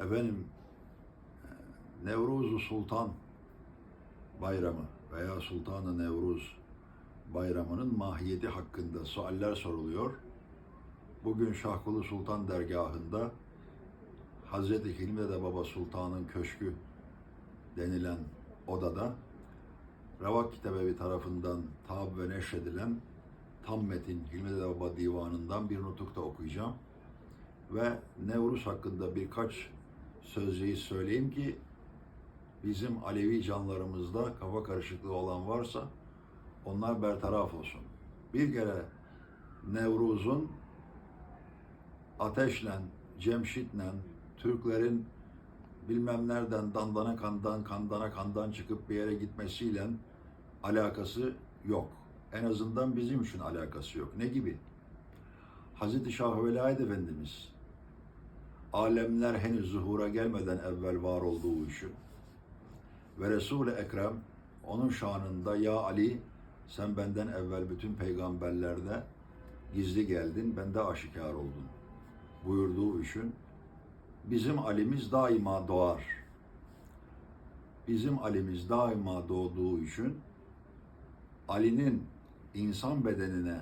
efendim e, Nevruz Sultan Bayramı veya Sultanı Nevruz Bayramı'nın mahiyeti hakkında sualler soruluyor. Bugün Şahkulu Sultan dergahında Hazreti Hilmi Baba Sultan'ın köşkü denilen odada Ravak Kitabevi tarafından tab ve neşredilen tam metin Hilmi Baba divanından bir nutuk da okuyacağım. Ve Nevruz hakkında birkaç sözceği söyleyeyim ki bizim Alevi canlarımızda kafa karışıklığı olan varsa onlar bertaraf olsun. Bir kere Nevruz'un ateşle, cemşitle, Türklerin bilmem nereden dandana kandan, kandana kandan çıkıp bir yere gitmesiyle alakası yok. En azından bizim için alakası yok. Ne gibi? Hazreti Şah Velayet Efendimiz alemler henüz zuhura gelmeden evvel var olduğu için ve Resul-i Ekrem onun şanında ya Ali sen benden evvel bütün peygamberlerde gizli geldin, bende aşikar oldun buyurduğu için bizim Ali'miz daima doğar. Bizim Ali'miz daima doğduğu için Ali'nin insan bedenine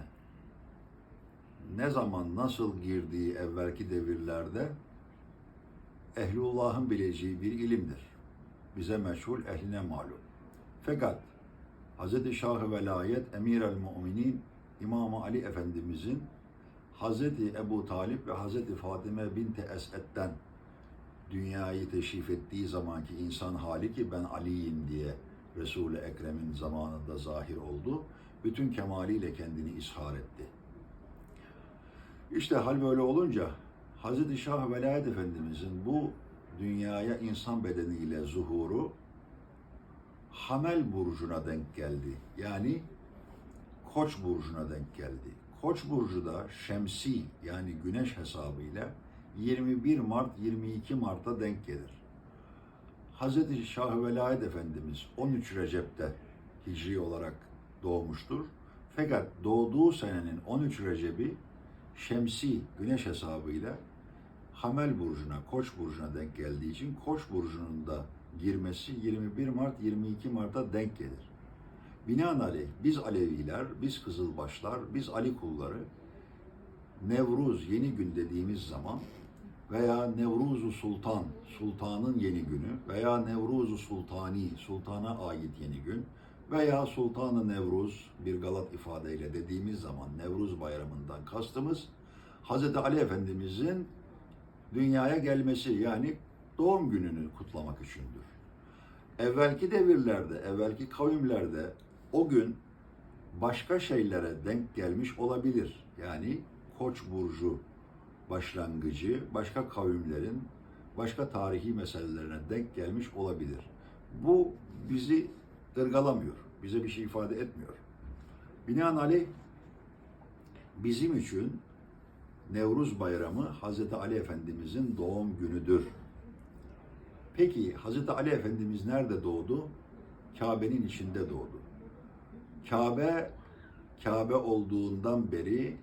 ne zaman nasıl girdiği evvelki devirlerde ehlullahın bileceği bir ilimdir. Bize meşhur, ehline malum. Fakat Hz. Şah-ı Velayet Emir el Müminin İmam Ali Efendimizin Hz. Ebu Talip ve Hz. Fatime binti Esed'den dünyayı teşrif ettiği zamanki insan hali ki ben Ali'yim diye Resul-i Ekrem'in zamanında zahir oldu. Bütün kemaliyle kendini ishar etti. İşte hal böyle olunca Hz. Şah Velayet Efendimizin bu dünyaya insan bedeniyle zuhuru Hamel burcuna denk geldi. Yani Koç burcuna denk geldi. Koç burcu da şemsi yani güneş hesabıyla 21 Mart 22 Mart'a denk gelir. Hz. Şah Velayet Efendimiz 13 Recep'te hicri olarak doğmuştur. Fakat doğduğu senenin 13 Recep'i şemsi güneş hesabıyla Hamel burcuna, Koç burcuna denk geldiği için Koç burcunun da girmesi 21 Mart 22 Mart'a denk gelir. Binaenaleyh biz Aleviler, biz Kızılbaşlar, biz Ali kulları Nevruz yeni gün dediğimiz zaman veya Nevruzu Sultan, Sultanın yeni günü veya Nevruzu Sultani, Sultana ait yeni gün veya Sultanı Nevruz bir galat ifadeyle dediğimiz zaman Nevruz bayramından kastımız Hz. Ali Efendimizin dünyaya gelmesi yani doğum gününü kutlamak içindir. Evvelki devirlerde, evvelki kavimlerde o gün başka şeylere denk gelmiş olabilir. Yani Koç burcu başlangıcı başka kavimlerin başka tarihi meselelerine denk gelmiş olabilir. Bu bizi ırgalamıyor. Bize bir şey ifade etmiyor. Binaenaleyh bizim için Nevruz Bayramı Hz. Ali Efendimizin doğum günüdür. Peki Hz. Ali Efendimiz nerede doğdu? Kabe'nin içinde doğdu. Kabe, Kabe olduğundan beri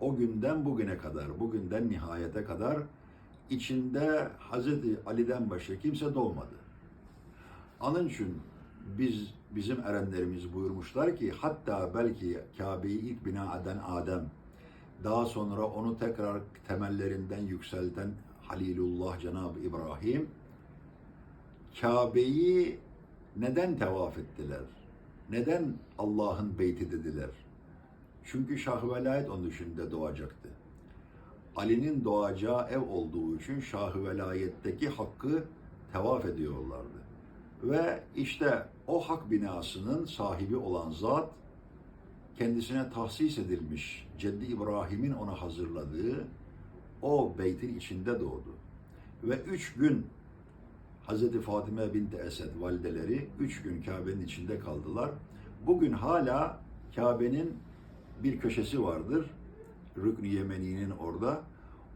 o günden bugüne kadar, bugünden nihayete kadar içinde Hz. Ali'den başka kimse doğmadı. Onun için biz bizim erenlerimiz buyurmuşlar ki hatta belki Kabe'yi ilk bina eden Adem, daha sonra onu tekrar temellerinden yükselten Halilullah Cenab-ı İbrahim, Kabe'yi neden tevaf ettiler? Neden Allah'ın beyti dediler? Çünkü Şah Velayet onun içinde doğacaktı. Ali'nin doğacağı ev olduğu için Şah Velayet'teki hakkı tevaf ediyorlardı. Ve işte o hak binasının sahibi olan zat kendisine tahsis edilmiş Ceddi İbrahim'in ona hazırladığı o beytin içinde doğdu. Ve üç gün Hazreti Fatime binti Esed valideleri üç gün Kabe'nin içinde kaldılar. Bugün hala Kabe'nin bir köşesi vardır. Rükn-i Yemeni'nin orada.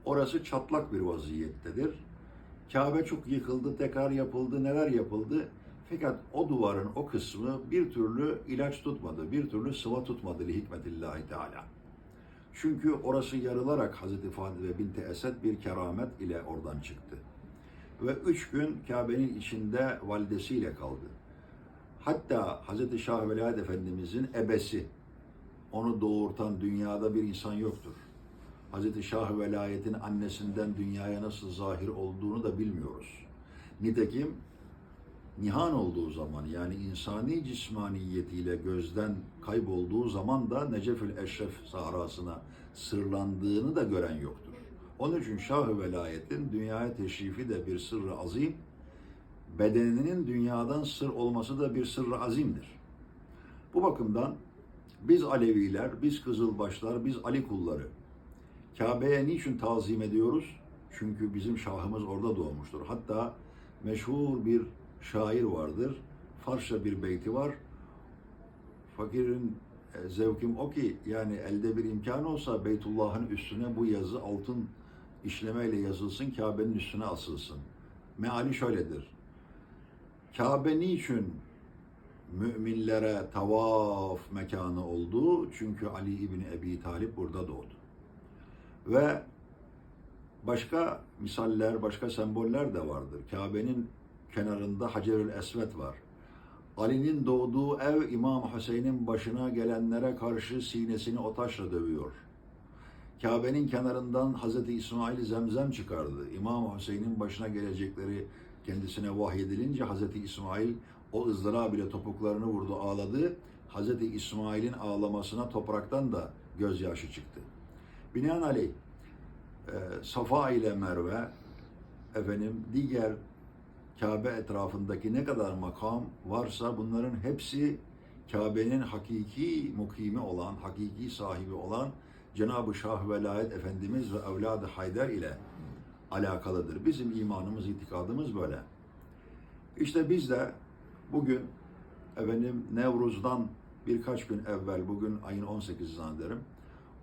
Orası çatlak bir vaziyettedir. Kabe çok yıkıldı, tekrar yapıldı, neler yapıldı. Fakat o duvarın o kısmı bir türlü ilaç tutmadı, bir türlü sıva tutmadı li hikmetillahi teala. Çünkü orası yarılarak Hazreti Fatime binti Esed bir keramet ile oradan çıktı. ve üç gün Kabe'nin içinde validesiyle kaldı. Hatta Hz. Şah Velayet Efendimizin ebesi, onu doğurtan dünyada bir insan yoktur. Hz. Şah Velayet'in annesinden dünyaya nasıl zahir olduğunu da bilmiyoruz. Nitekim nihan olduğu zaman yani insani cismaniyetiyle gözden kaybolduğu zaman da Necefül Eşref sahrasına sırlandığını da gören yoktur. Onun için Şah-ı Velayet'in dünyaya teşrifi de bir sırrı azim, bedeninin dünyadan sır olması da bir sırrı azimdir. Bu bakımdan biz Aleviler, biz Kızılbaşlar, biz Ali kulları Kabe'ye niçin tazim ediyoruz? Çünkü bizim şahımız orada doğmuştur. Hatta meşhur bir şair vardır. Farsça bir beyti var. Fakirin e, zevkim o ki yani elde bir imkan olsa Beytullah'ın üstüne bu yazı altın işlemeyle yazılsın, Kabe'nin üstüne asılsın. Meali şöyledir. Kabe niçin müminlere tavaf mekanı oldu? Çünkü Ali İbni Ebi Talip burada doğdu. Ve başka misaller, başka semboller de vardır. Kabe'nin kenarında Hacerül Esvet var. Ali'nin doğduğu ev İmam Hüseyin'in başına gelenlere karşı sinesini o taşla dövüyor. Kabe'nin kenarından Hazreti İsmail zemzem çıkardı. İmam Hüseyin'in başına gelecekleri kendisine vahyedilince Hazreti İsmail o ızdırab bile topuklarını vurdu, ağladı. Hazreti İsmail'in ağlamasına topraktan da gözyaşı çıktı. Binaenaleyh e, Safa ile Merve efendim diğer Kabe etrafındaki ne kadar makam varsa bunların hepsi Kabe'nin hakiki mukimi olan, hakiki sahibi olan Cenab-ı Şah Velayet Efendimiz ve Evlad-ı Haydar ile alakalıdır. Bizim imanımız, itikadımız böyle. İşte biz de bugün efendim Nevruz'dan birkaç gün evvel, bugün ayın 18 zannederim,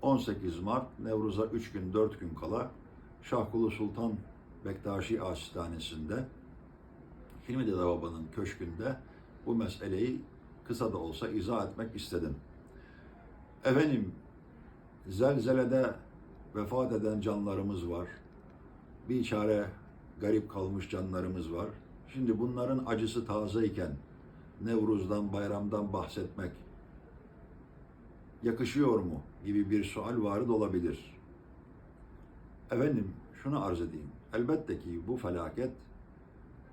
18 Mart, Nevruz'a 3 gün, 4 gün kala Şahkulu Sultan Bektaşi Hastanesi'nde Hilmi Dede Baba'nın köşkünde bu meseleyi kısa da olsa izah etmek istedim. Efendim, zelzelede vefat eden canlarımız var. Bir çare garip kalmış canlarımız var. Şimdi bunların acısı tazeyken Nevruz'dan, bayramdan bahsetmek yakışıyor mu gibi bir sual varid olabilir. Efendim şunu arz edeyim. Elbette ki bu felaket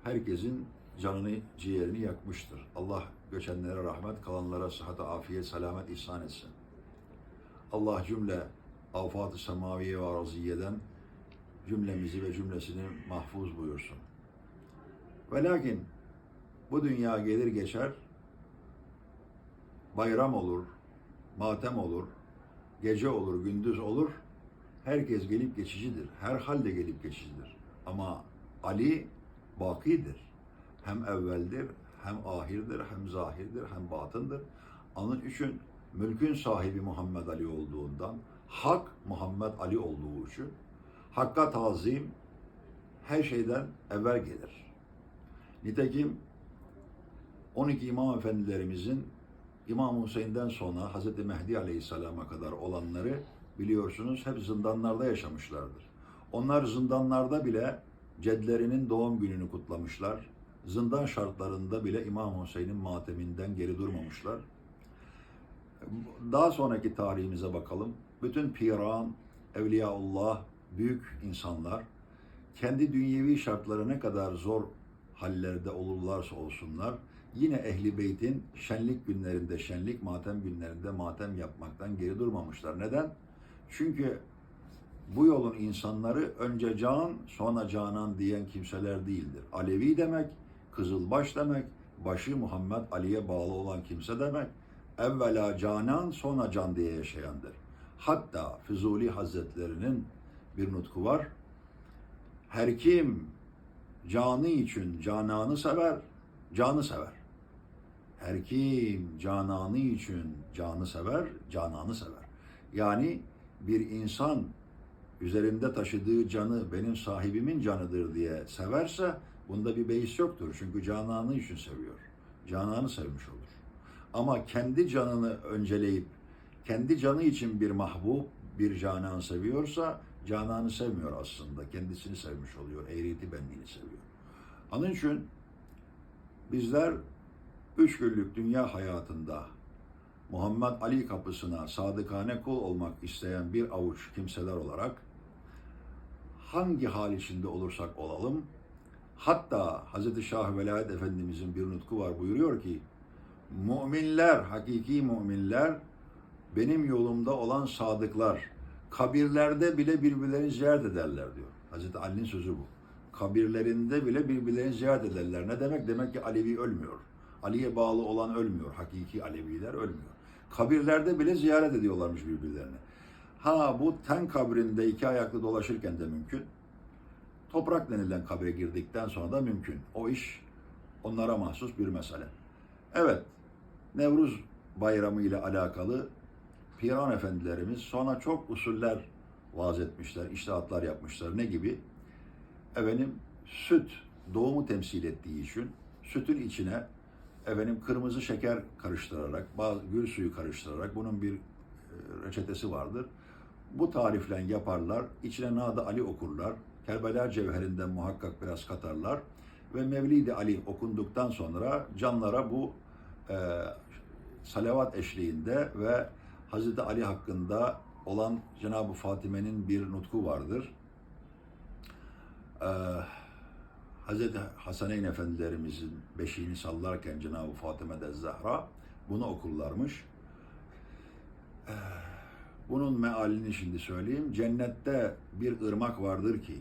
herkesin canını, ciğerini yakmıştır. Allah göçenlere rahmet, kalanlara sıhhat, afiyet, selamet ihsan etsin. Allah cümle afat-ı semaviye ve araziyeden cümlemizi ve cümlesini mahfuz buyursun. Ve lakin bu dünya gelir geçer, bayram olur, matem olur, gece olur, gündüz olur. Herkes gelip geçicidir. Her halde gelip geçicidir. Ama Ali bakidir. Hem evveldir, hem ahirdir, hem zahirdir, hem batındır. Onun için mülkün sahibi Muhammed Ali olduğundan, hak Muhammed Ali olduğu için, hakka tazim her şeyden evvel gelir. Nitekim 12 imam efendilerimizin İmam Hüseyin'den sonra Hz. Mehdi Aleyhisselam'a kadar olanları biliyorsunuz hep zindanlarda yaşamışlardır. Onlar zindanlarda bile cedlerinin doğum gününü kutlamışlar. Zindan şartlarında bile İmam Hüseyin'in mateminden geri durmamışlar. Daha sonraki tarihimize bakalım. Bütün piran, evliyaullah, büyük insanlar kendi dünyevi şartları ne kadar zor hallerde olurlarsa olsunlar yine ehli beytin şenlik günlerinde şenlik, matem günlerinde matem yapmaktan geri durmamışlar. Neden? Çünkü bu yolun insanları önce can sonra canan diyen kimseler değildir. Alevi demek, Kızılbaş demek, başı Muhammed Ali'ye bağlı olan kimse demek. Evvela canan sonra can diye yaşayandır. Hatta Füzuli Hazretlerinin bir nutku var. Her kim canı için cananı sever, canı sever. Her kim cananı için canı sever, cananı sever. Yani bir insan üzerinde taşıdığı canı benim sahibimin canıdır diye severse bunda bir beis yoktur. Çünkü cananı için seviyor. Cananı sevmiş olur. Ama kendi canını önceleyip kendi canı için bir mahbub, bir canan seviyorsa cananı sevmiyor aslında. Kendisini sevmiş oluyor. Eğreti benliğini seviyor. Onun için bizler üç günlük dünya hayatında Muhammed Ali kapısına sadıkane kul olmak isteyen bir avuç kimseler olarak hangi hal içinde olursak olalım, hatta Hz. Şah Velayet Efendimizin bir nutku var buyuruyor ki, müminler, hakiki müminler, benim yolumda olan sadıklar, kabirlerde bile birbirlerini ziyaret ederler diyor. Hz. Ali'nin sözü bu. Kabirlerinde bile birbirlerini ziyaret ederler. Ne demek? Demek ki Alevi ölmüyor. Ali'ye bağlı olan ölmüyor. Hakiki Aleviler ölmüyor. Kabirlerde bile ziyaret ediyorlarmış birbirlerini. Ha bu ten kabrinde iki ayaklı dolaşırken de mümkün. Toprak denilen kabre girdikten sonra da mümkün. O iş onlara mahsus bir mesele. Evet, Nevruz bayramı ile alakalı Piran efendilerimiz sonra çok usuller vaaz etmişler, iştahatlar yapmışlar. Ne gibi? Efendim süt doğumu temsil ettiği için sütün içine efendim kırmızı şeker karıştırarak, bazı gül suyu karıştırarak bunun bir e, reçetesi vardır. Bu tarifle yaparlar. İçine Nadı Ali okurlar. Kerbela Cevherinden muhakkak biraz katarlar. Ve Mevlid-i Ali okunduktan sonra canlara bu e, salavat eşliğinde ve Hazreti Ali hakkında olan Cenab-ı Fatime'nin bir nutku vardır. Ee, Hazreti Hasaneyn Efendilerimizin beşiğini sallarken Cenab-ı Fatime de Zahra bunu okurlarmış. Ee, bunun mealini şimdi söyleyeyim. Cennette bir ırmak vardır ki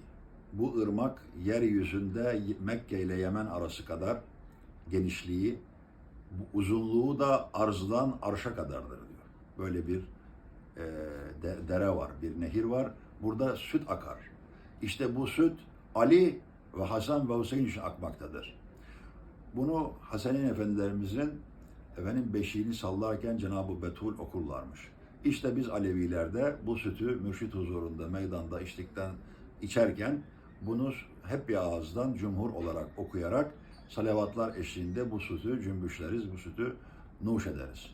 bu ırmak yeryüzünde Mekke ile Yemen arası kadar genişliği, uzunluğu da arzdan arşa kadardır diyor. Böyle bir e, de- dere var, bir nehir var. Burada süt akar. İşte bu süt Ali ve Hasan ve Hüseyin için akmaktadır. Bunu Hasanin Efendilerimizin efendim beşiğini sallarken Cenab-ı Betul okurlarmış. İşte biz Alevilerde bu sütü mürşit huzurunda, meydanda içtikten, içerken bunu hep bir ağızdan cumhur olarak okuyarak salavatlar eşliğinde bu sütü cümbüşleriz, bu sütü nuş ederiz.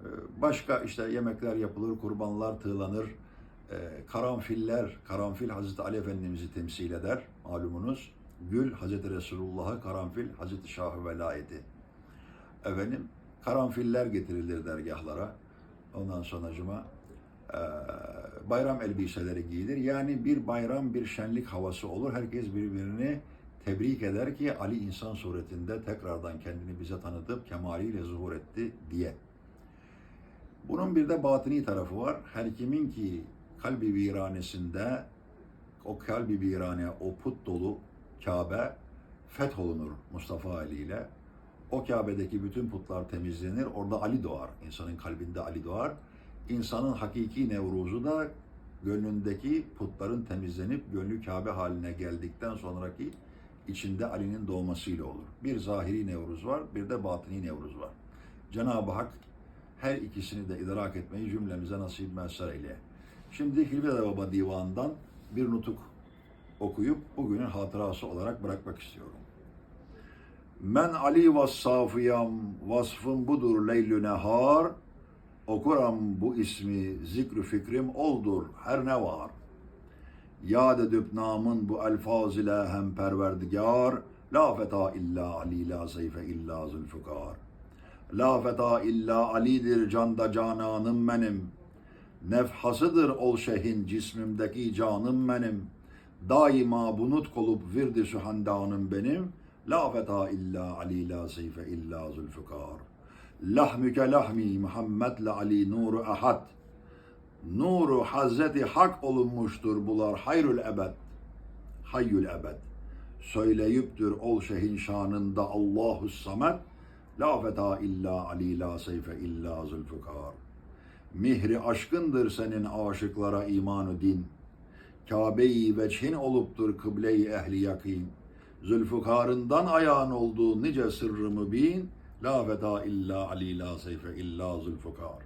Ee, Başka işte yemekler yapılır, kurbanlar tığlanır, Ee, karanfiller, karanfil Hazreti Ali Efendimiz'i temsil eder malumunuz. Gül Hazreti Resulullah'ı, karanfil Hazreti Şah-ı Velayeti. Efendim, karanfiller getirilir dergahlara. Ondan sonracıma e, bayram elbiseleri giyilir. Yani bir bayram, bir şenlik havası olur. Herkes birbirini tebrik eder ki Ali insan suretinde tekrardan kendini bize tanıtıp kemaliyle zuhur etti diye. Bunun bir de batini tarafı var. Her kimin ki kalbi viranesinde o kalbi virane, o put dolu Kabe fetholunur Mustafa Ali ile. O Kabe'deki bütün putlar temizlenir. Orada Ali doğar. İnsanın kalbinde Ali doğar. İnsanın hakiki nevruzu da gönlündeki putların temizlenip gönlü Kabe haline geldikten sonraki içinde Ali'nin doğmasıyla olur. Bir zahiri nevruz var, bir de batini nevruz var. Cenab-ı Hak her ikisini de idrak etmeyi cümlemize nasip mesar eyle. Şimdi Hilmi Baba Divanı'ndan bir nutuk okuyup bugünün hatırası olarak bırakmak istiyorum. Men Ali vassafiyam, vasfım budur leylü nehar, okuram bu ismi zikrü fikrim oldur her ne var. Yad edip namın bu elfaz ile hem perverdigar, la feta illa Ali, la seyfe illa zülfikar. La feta illa Ali'dir canda cananım benim. Nefhasıdır ol şehin cismimdeki canım benim. Daima bunut kolup virdi sühandanım benim. La feta illa Ali la seyfe illa zülfikar. Lahmüke lahmi Muhammedle Ali nuru ahad. Nuru Hazreti Hak olunmuştur bular hayrül ebed. Hayyül ebed. Söyleyiptür ol şehin şanında Allahu samet. La feta illa Ali la seyfe illa zülfikar. Mihri aşkındır senin aşıklara imanu din. Kabe-i veçhin oluptur kıble-i ehli yakin. Zülfükarından ayağın olduğu nice sırrı mübin. La feda illa Ali la seyfe illa zülfukar.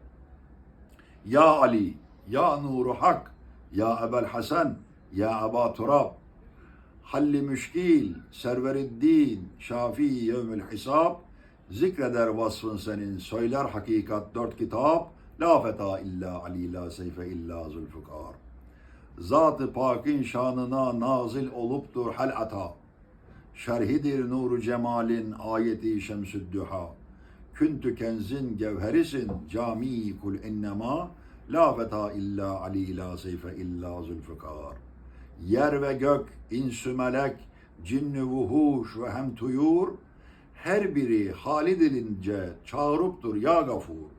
Ya Ali, ya nuru hak, ya Ebel Hasan, ya Eba Turab. Halli müşkil, serveriddin, şafi yevmül hisab. Zikreder vasfın senin, söyler hakikat dört kitap. La feta illa Ali la seyfe illa zülfukar. Zat-ı Pak'in şanına nazil oluptur hal ata. Şerhidir nuru cemalin ayeti şemsüddüha. Küntü kenzin gevherisin cami kul innema la feta illa ali la seyfe illa zülfikar. Yer ve gök, insü melek, cinnü vuhuş ve hem tuyur her biri hali dilince çağırıptur ya gafur.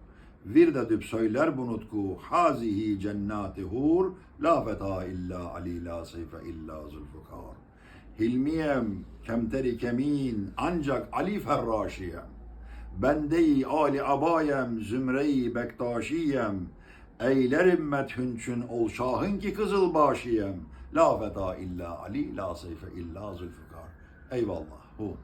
Bir de düp söyler bu nutku hazihi cennati hur la feta illa ali la seyfe illa zülfikar. Hilmiyem kemteri kemin ancak Ali Ferraşiyem. Bendeyi Ali abayem zümreyi bektaşiyem. Eylerim methünçün ol şahın ki kızıl başiyem. La feda illa Ali la seyfe illa zülfikar. Eyvallah. Hu.